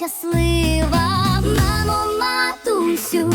щаслива, мамо, матусю.